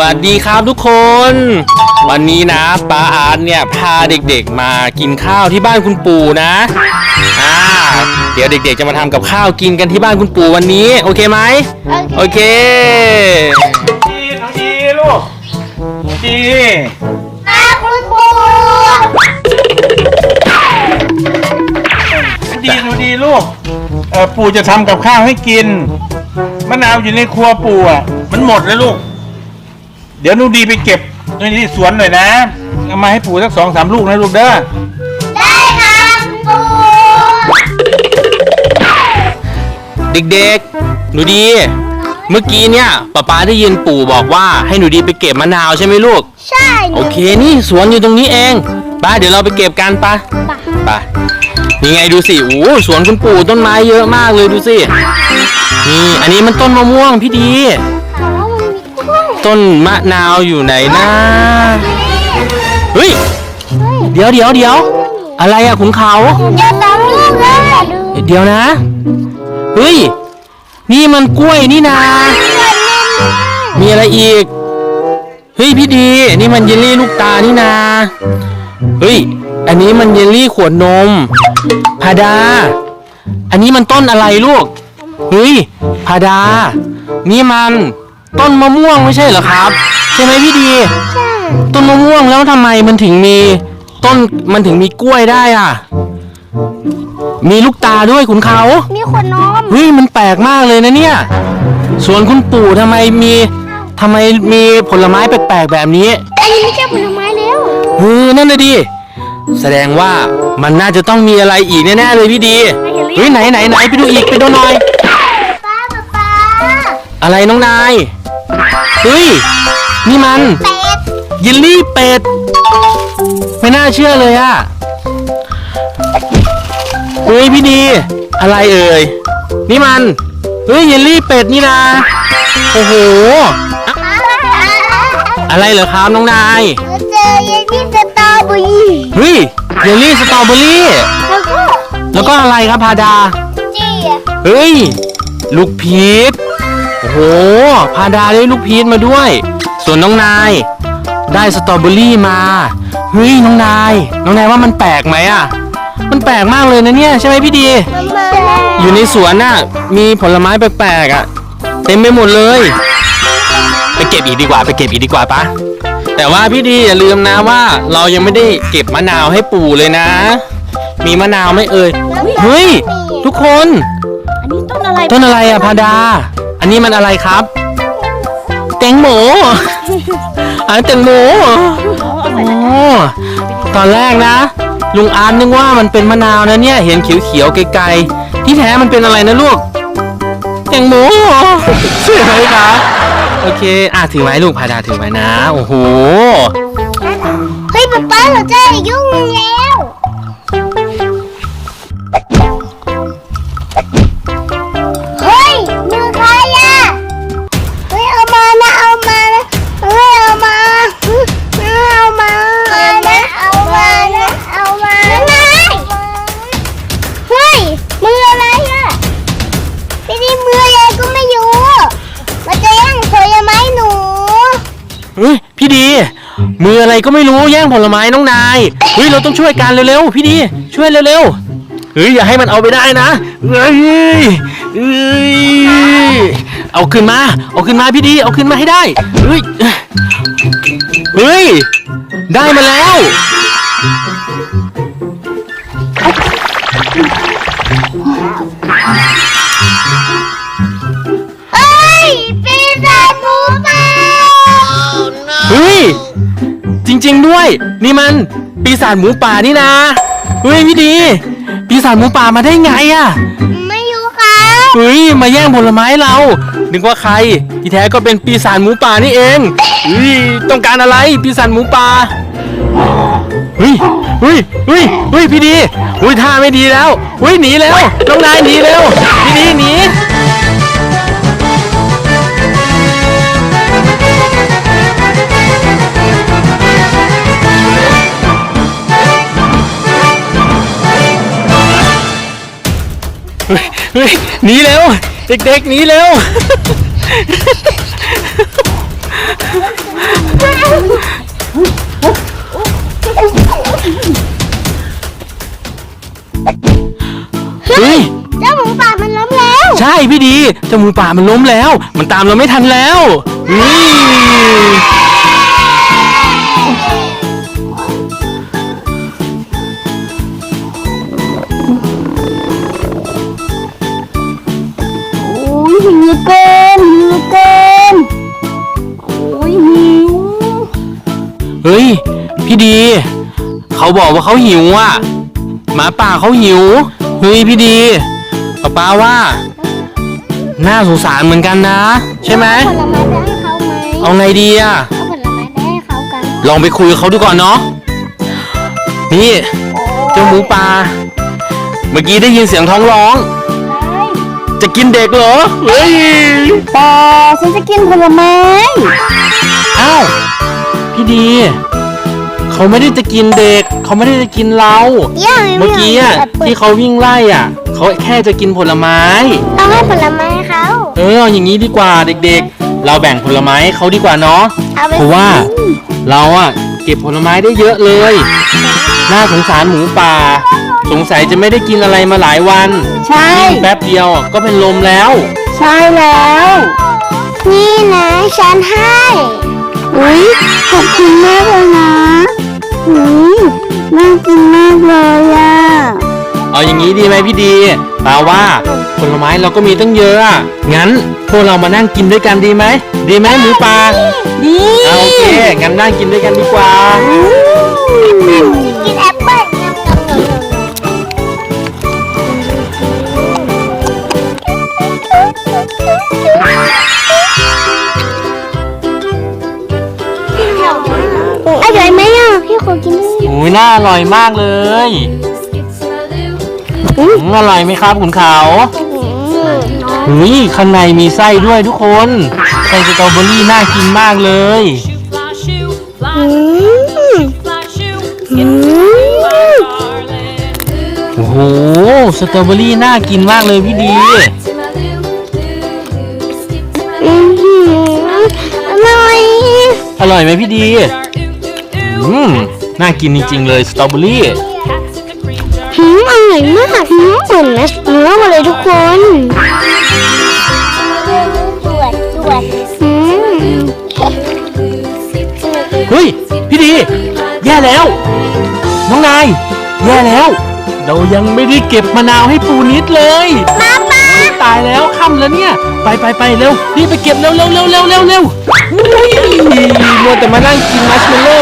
วัสดีครับทุกคน วันนี้นะป้าอาร์ตเนี่ยพาเด็กๆมากินข้าวที่บ้านคุณปู่นะอ่าเดี๋ยวเด็กๆจะมาทำกับข้าวกินกันที่บ้านคุณปู่วันนี้ โอเคไหมโอเคดีหนูดีลูกดีครับคุณครูดีหนูดีลูกเออปู่จะทำกับข้าวให้กินมะนาวอยู่ในครัวปู่อะมันหมดแล้วลูก เดี๋ยวหนูดีไปเก็บในที่สวนหน่อยนะเอามาให้ปู่สักสองสามลูกนะลูกเด้อได้ครับคุณครูเด็กๆ หนูดี เมื่อกี้เนี่ยป้าป๊าได้ยินปู่บอกว่าให้หนูดีไปเก็บมะนาวใช่ไหมลูก ใช่โอเคนี่สวนอยู่ตรงนี้เองไปเดี๋ยวเราไปเก็บกันปะไปนี่ไงดูสิโอ้สวนคุณปู่ต้นไม้เยอะมากเลยดูสินี่อันนี้มันต้นมะม่วงพี่ดี ต้นมะนาวอยู่ไหนนะเฮ้ยเดี๋ยวเดี๋ยวเดี๋ยวอะไรอะขุนเขาเดี๋ยวตามลูกเลยเดี๋ยวนะเฮ้ยนี่มันกล้วยนี่นามีอะไรอีกเฮ้ยพี่ดีนี่มันเยลลี่ลูกตานี่นาเฮ้ยอันนี้มันเยลลี่ขวดนมพาดา อันนี้มันต้นอะไรลูกเฮ้ยพาดา นี่มัน ต้นมะม่วงไม่ใช่เหรอครับ ใช่ไหมพี่ดี ใช่ต้นมะม่วงแล้วทำไมมันถึงมีต้นมันถึงมีกล้วยได้อะ มีลูกตาด้วยขุนเขามีขวดนมเฮ้ยมันแปลกมากเลยนะเนี่ยสวนคุณปู่ทำไมมีทำไมมีผลไม้แปลกๆแบบนี้อันนี้ไม่ใช่ผลไม้แล้วเฮ้ยนั่นน่ะดิแสดงว่ามันน่าจะต้องมีอะไรอีกแน่ๆเลยพี่ดีเฮ้ยไหนไหนไหนไปดูอีกไปดูหน่อย ป้าป้าป้าอะไรน้องนาย เฮ้ย นี่มันเป็ดเยลลี่เป็ด ไม่น่าเชื่อเลยอะเฮ้ยพี่ดี อะไรเอ่ย นี่มัน เฮ้ยเยลลี่เป็ดนี่นะโอ้โห อะไรเหรอครับน้องนายเราเจอเยลลี่สตรอเบอรี่เฮ้ยเยลลี่สตรอเบอรี่ แล้วก็แล้วก็อะไรครับพาดา จีอะเฮ้ย ลูกพีช โอ้โห พาดาได้ลูกพีชมาด้วย ส่วนน้องนาย ได้สตรอเบอรี่มา เฮ้ยน้องนาย น้องนายว่ามันแปลกไหมอะ มันแปลกมากเลยนะเนี่ยใช่ไหมพี่ดีมันมาอยู่ในสวนน่ะ มีผลไม้แปลกๆอะ เต็มไปหมดเลย ไปเก็บอีกดีกว่า ไปเก็บอีกดีกว่าปะแต่ว่าพี่ดีอย่าลืมนะว่า เรายังไม่ได้เก็บมะนาวให้ปู่เลยนะ มีมะนาวไหมเอ่ย เฮ้ย ทุกคน อันนี้ต้นอะไรต้นอะไรอะพาดา อันนี้มันอะไรครับ แตงโมอันนแตงโมโอ้ตอนแรกนะ ลุงอาร์ตนึกว่ามันเป็นมะนาวนะเนี่ย เห็นเขียวๆไกลๆ ที่แท้มันเป็นอะไรนะลูก แตงโมใช่ไหมคะโอเค อะถือไว้ลูกพาดาถือไว้นะ โอ้โห เฮ้ยป๊าป๊าเราเจอยุ่งแล้ว พี่ดี มืออะไรก็ไม่รู้แย่งผลไม้น้องนายเฮ้ยเราต้องช่วยกันเร็วๆพี่ดี ช่วยเร็วๆเฮ้ยอย่าให้มันเอาไปได้นะเฮ้ยเฮ้ยเอาขึ้นมา เอาขึ้นมาพี่ดี เอาขึ้นมาให้ได้เฮ้ยเฮ้ยได้มาแล้ว ริง ๆ ด้วย นี่มันปีศาจหมูป่านี่นะเฮ้ยพี่ดี ปีศาจหมูป่ามาได้ไงอะไม่รู้ครับเฮ้ยมาแย่งผลไม้เรานึกว่าใครที่แท้ก็เป็นปีศาจหมูป่านี่เองเฮ้ยต้องการอะไรปีศาจหมูป่าเฮ้ยเฮ้ยเฮ้ยเฮ้ยพี่ดีเฮ้ยท่าไม่ดีแล้วเฮ้ยหนีแล้วน้องนายหนีแล้วพี่ดีหนี เฮ้ยเฮ้ยหนีแล้วเด็กๆหนีแล้วเฮ้ยเจ้าหมูป่ามันล้มแล้ว ใช่พี่ดีเจ้าหมูป่ามันล้มแล้ว มันตามเราไม่ทันแล้วนี่ เฮ้ย พี่ดี เขาบอกว่าเขาหิวอะ หมาป่าเขาหิว เฮ้ยพี่ดีป้าป้าว่า น่าสงสารเหมือนกันนะ ใช่ไหมผลไม้ไปให้เขาไหมเอาไงดีอะ เอาผลไม้ไปให้เขากันลองไปคุยกับเขาดูก่อนเนาะ นี่ เจ้าหมูป่า เมื่อกี้ได้ยินเสียงท้องร้อง จะกินเด็กเหรอ เฮ้ยแต่ฉันจะกินผลไม้ อ้าว พี่ดีเขาไม่ได้จะกินเด็ก เขาไม่ได้จะกินเรา ย่างเมื่อกี้อะที่เขาวิ่งไล่อะ เขาแค่จะกินผลไม้ ต้องให้ผลไม้เขาเออเอาอย่างนี้ดีกว่าเด็กๆ เราแบ่งผลไม้ให้เขาดีกว่าเนาะ เอาไปเพราะว่าเราอะเก็บผลไม้ได้เยอะเลย น่าสงสารหมูป่า สงสัยจะไม่ได้กินอะไรมาหลายวันใช่ วิ่งแป๊บเดียวอะก็เป็นลมแล้ว ใช่แล้ว นี่นะฉันให้ อุ้ยขอบคุณมากเลยนะอุ้ยน่ากินมากเลยอะเอาอย่างนี้ดีไหมพี่ดีแปลว่าผลไม้เราก็มีตั้งเยอะอะงั้นพวกเรามานั่งกินด้วยกันดีไหม ดีไหมหมูป่าดีเอาโอเค งั้นนั่งกินด้วยกันดีกว่า อ้ยน่าอร่อยมากเลยอืมอืมอร่อยไหมครับคุณเขาหุยข้างในมีไส้ด้วยทุกคนไส้สตรอเบอรี่น่ากินมากเลย Fly shoe, อื fly, ม fly shoe, อืม darling. โอ้โหสตรอเบอรี่น่ากินมากเลยพี่ดี To my loo, loo, loo, skip to my อื loo, มอร่อยอร่อยไหมพี่ดี jar, ooh, ooh, ooh. อืม น่ากินจริงๆเลยสตรอเบอรี่ Cats in the cream jar. หืมอร่อยมากหืมเหมือนเม็ดเนื้อมาเลยทุกคนตรวจตรวจอืม Skip to my loo, เฮ้ยพี่ดี แย่แล้ว น้องนาย แย่แล้ว เรายังไม่ได้เก็บมะนาวให้ปูนิดเลยป้าป้าตายแล้วค่ำแล้วเนี่ย ไปไปไปเร็วรีบไปเก็บเร็วเร็วเร็วเร็วเร็วเร็วอุ้ยมัวแต่มานั่งกินมัชเมลโล่